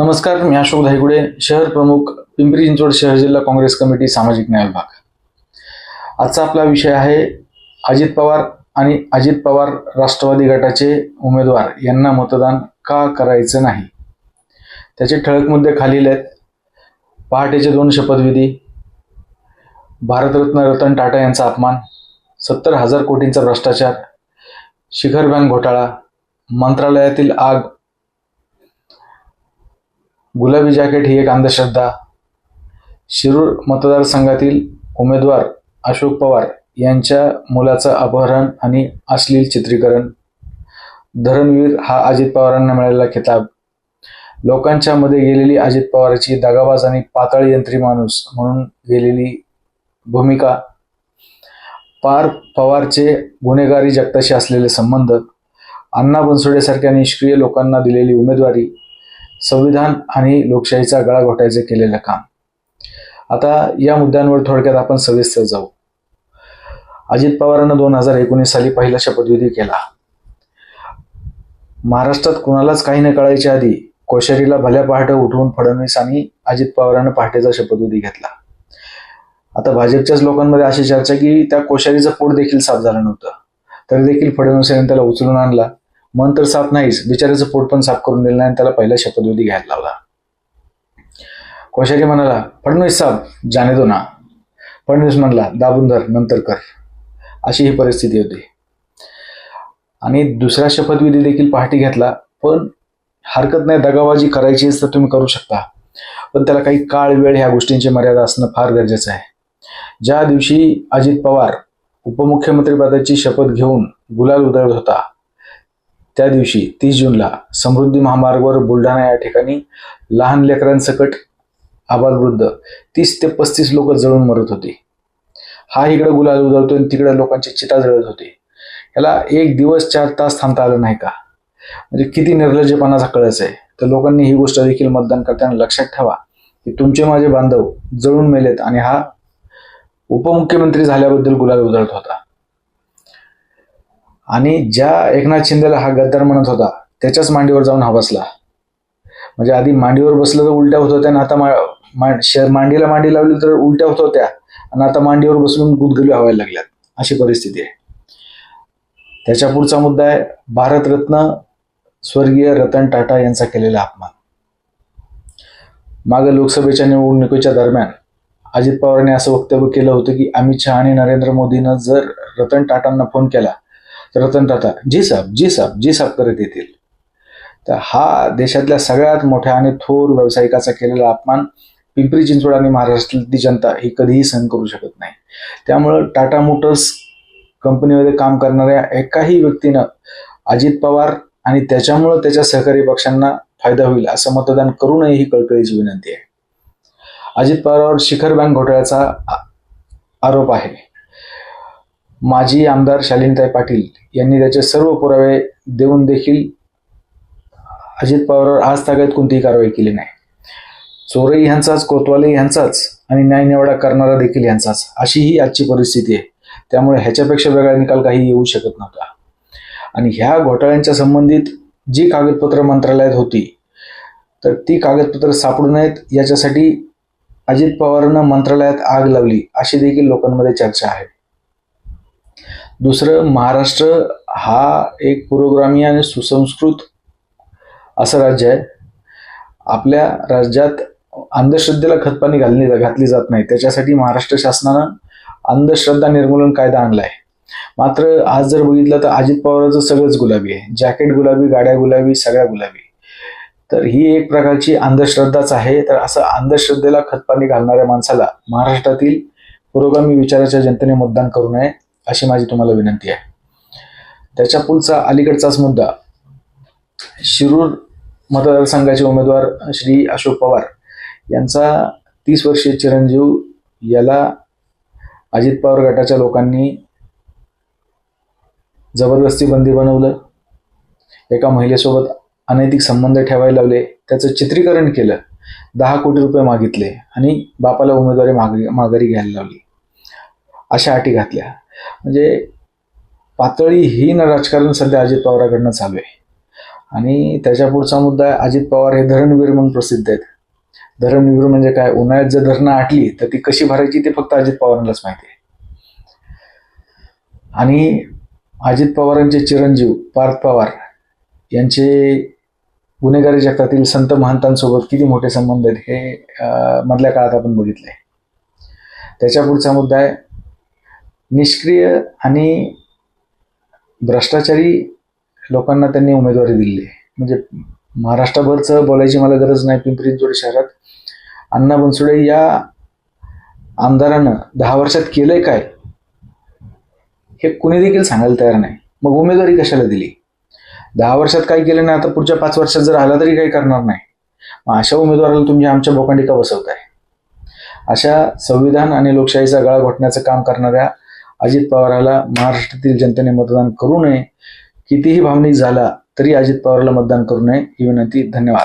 नमस्कार मी अशोक धायगुडे शहर प्रमुख पिंपरी चिंचवड शहर जिल्हा काँग्रेस कमिटी सामाजिक न्याय विभाग. आजचा आपला विषय आहे अजित पवार आणि अजित पवार राष्ट्रवादी गटाचे उमेदवार यांना मतदान का करायचं नाही? त्याचे ठळक मुद्दे खालील आहेत. पहाटेचे दोन शपथविधी. भारतरत्न रतन टाटा यांचा अपमान. सत्तर हजार कोटींचा भ्रष्टाचार. शिखर बँक घोटाळा. मंत्रालयातील आग गुलाबी जॅकेट ही एक अंधश्रद्धा. शिरूर मतदारसंघातील उमेदवार अशोक पवार यांच्या मुलाचं अपहरण आणि अश्लील चित्रीकरण. धरणवीर हा अजित पवारांना मिळालेला खिताब. लोकांच्या मध्ये गेलेली अजित पवारांची दगाबाज आणि पातळ यंत्री माणूस म्हणून गेलेली भूमिका. पार पवारचे गुन्हेगारी जगताशी असलेले संबंध. अण्णा बनसोडेसारख्या निष्क्रिय लोकांना दिलेली उमेदवारी. संविधान आणि लोकशाहीचा गळा घोटायचे केलेलं काम. आता या मुद्द्यांवर थोडक्यात आपण सविस्तर जाऊ. अजित पवारांना दोन हजार एकोणीस साली पहिला शपथविधी केला. महाराष्ट्रात कुणालाच काही न कळायच्या आधी कोश्यारीला भल्या पहाटे उठवून फडणवीस आणि अजित पवारांना पहाटेचा शपथविधी घेतला. आता भाजपच्याच लोकांमध्ये अशी चर्चा की त्या कोश्यारीचं पोट देखील साफ झालं नव्हतं. तरी देखील फडणवीस यांनी त्याला उचलून आणला. मन तर साफ नाहीच बिचाऱ्याचं पोट पण साफ करून दिलं नाही आणि त्याला पहिला शपथविधी घ्यायला लावला. कोश्यारी म्हणाला फडणवीस साहेब जाणे दो ना. फडणवीस म्हणला दाबून धर नंतर कर. अशी ही परिस्थिती होती. आणि दुसरा शपथविधी देखील पहाटे घेतला पण हरकत नाही दगाबाजी करायची तर तुम्ही करू शकता. पण त्याला काही काळ वेळ ह्या गोष्टींची मर्यादा असणं फार गरजेचं आहे. ज्या दिवशी अजित पवार उपमुख्यमंत्रीपदाची शपथ घेऊन गुलाल उधळत होता त्या दिवशी तीस जूनला समृद्धी महामार्गावर बुलढाणा या ठिकाणी लहान लेकरांसकट आबालवृद्ध तीस ते पस्तीस लोक जळून मरत होती. हा इकडे गुलाल उधळतोय आणि तिकडे लोकांची चिता जळत होती. याला एक दिवस चार तास थांबता आलं नाही का? म्हणजे किती निर्लज्जपणाचा कळस आहे. तर लोकांनी ही गोष्ट देखील मतदान करताना लक्षात ठेवा की तुमचे माझे बांधव जळून मेलेत आणि हा उपमुख्यमंत्री झाल्याबद्दल गुलाल उधळत होता. आणि ज्या एकनाथ शिंदेला हा गद्दार म्हणत होता त्याच्याच मांडीवर जाऊन हा बसला. म्हणजे आधी मांडीवर बसलं तर उलट्या होत होत्या आणि आता मा- मा- मांडीला मांडी लावली तर उलट्या होत होत्या आणि आता मांडीवर बसून गुदगुली व्हायला लागल्यात. अशी परिस्थिती आहे. त्याच्या पुढचा मुद्दा आहे भारतरत्न स्वर्गीय रतन टाटा यांचा केलेला अपमान. मागे लोकसभेच्या निवडणुकीच्या दरम्यान अजित पवारांनी असं वक्तव्य केलं होतं की अमित शहा आणि नरेंद्र मोदीनं जर रतन टाटांना फोन केला रतन टाटा जी साहेब जी साहेब जी साहेब करत येतील. तर हा देशातल्या सगळ्यात मोठ्या आणि थोर व्यावसायिकाचा केलेला अपमान पिंपरी चिंचवड आणि महाराष्ट्रातली जनता ही कधीही सहन करू शकत नाही. त्यामुळं टाटा मोटर्स कंपनीमध्ये काम करणाऱ्या एकाही व्यक्तीनं अजित पवार आणि त्याच्यामुळं त्याच्या सहकारी पक्षांना फायदा होईल असं मतदान करू नये ही कळकळीची विनंती आहे. अजित पवारावर शिखर बँक घोटाळ्याचा आरोप आहे. माजी आमदार शालिनीताई पाटील यांनी त्याचे सर्व पुरावे देऊन देखील अजित पवारवर आज तागायत कोणतीही कारवाई केली नाही. चोरई ह्यांचाच कोतवाले ह्यांचाच आणि न्यायनिवाडा करणारा देखील ह्यांचाच. अशी ही आजची परिस्थिती आहे. त्यामुळे ह्याच्यापेक्षा वेगळा निकाल काही येऊ शकत नव्हता. आणि ह्या घोटाळ्यांच्या संबंधित जी कागदपत्र मंत्रालयात होती तर ती कागदपत्र सापडू नयेत याच्यासाठी अजित पवारांना मंत्रालयात आग लावली अशी देखील लोकांमध्ये चर्चा आहे. दुसरं महाराष्ट्र हा एक पुरोगामी आणि सुसंस्कृत असं राज्य आहे. आपल्या राज्यात अंधश्रद्धेला खतपाणी घालली घातली जात नाही. त्याच्यासाठी महाराष्ट्र शासनानं अंधश्रद्धा निर्मूलन कायदा आणला आहे मात्र आज जर बघितलं तर अजित पवारांचं सगळंच गुलाबी आहे. जॅकेट गुलाबी गाड्या गुलाबी सगळ्या गुलाबी. तर ही एक प्रकारची अंधश्रद्धाच आहे. तर असं अंधश्रद्धेला खतपाणी घालणाऱ्या माणसाला महाराष्ट्रातील पुरोगामी विचाराच्या जनतेने मतदान करू नये. अशी माझी तुम्हाला विनंती आहे. त्याच्या पुढचा अलीकडचाच मुद्दा. शिरूर मतदारसंघाचे उमेदवार श्री अशोक पवार यांचा तीस वर्षीय चिरंजीव याला अजित पवार गटाच्या लोकांनी जबरदस्ती बंदी बनवलं. एका महिलेसोबत अनैतिक संबंध ठेवायला लावले. त्याचं चित्रीकरण केलं. दहा कोटी रुपये मागितले आणि बापाला उमेदवारी माग माघारी घ्यायला लावली. अशा अटी घातल्या. म्हणजे पातळीहीन राजकारण सध्या अजित पवाराकडनं चालू आहे. आणि त्याच्या पुढचा मुद्दा आहे अजित पवार हे धरणवीर म्हणून प्रसिद्ध आहेत. धरणवीर म्हणजे काय? उन्हाळ्यात जर धरणं आटली तर ती कशी भरायची ते फक्त अजित पवारांनाच माहिती आहे. आणि अजित पवारांचे चिरंजीव पार्थ पवार यांचे गुन्हेगारी जगतातील संत महंतांसोबत किती मोठे संबंध आहेत हे मधल्या काळात आपण बघितले त्याच्या पुढचा मुद्दा आहे निष्क्रिय आणि भ्रष्टाचारी लोकांना त्यांनी उमेदवारी दिली आहे. म्हणजे महाराष्ट्राभरचं बोलायची मला गरज नाही पिंपरी चिंचवड शहरात. अण्णा बनसुडे या आमदारानं दहा वर्षात केलंय काय? हे कुणी देखील सांगायला तयार नाही. मग उमेदवारी कशाला दिली? दहा वर्षात काय केलं नाही आता पुढच्या पाच वर्षात जर आला तरी काही करणार नाही. मग अशा उमेदवाराला तुम्ही आमच्या बोकांडी का बसवताय? अशा संविधान आणि लोकशाहीचा गळा घोटण्याचं काम करणाऱ्या अजित पवाराला महाराष्ट्रातील जनतेने मतदान करू नये. कितीही भावनिक झाला तरी अजित पवारला मतदान करू नये ही विनंती. धन्यवाद.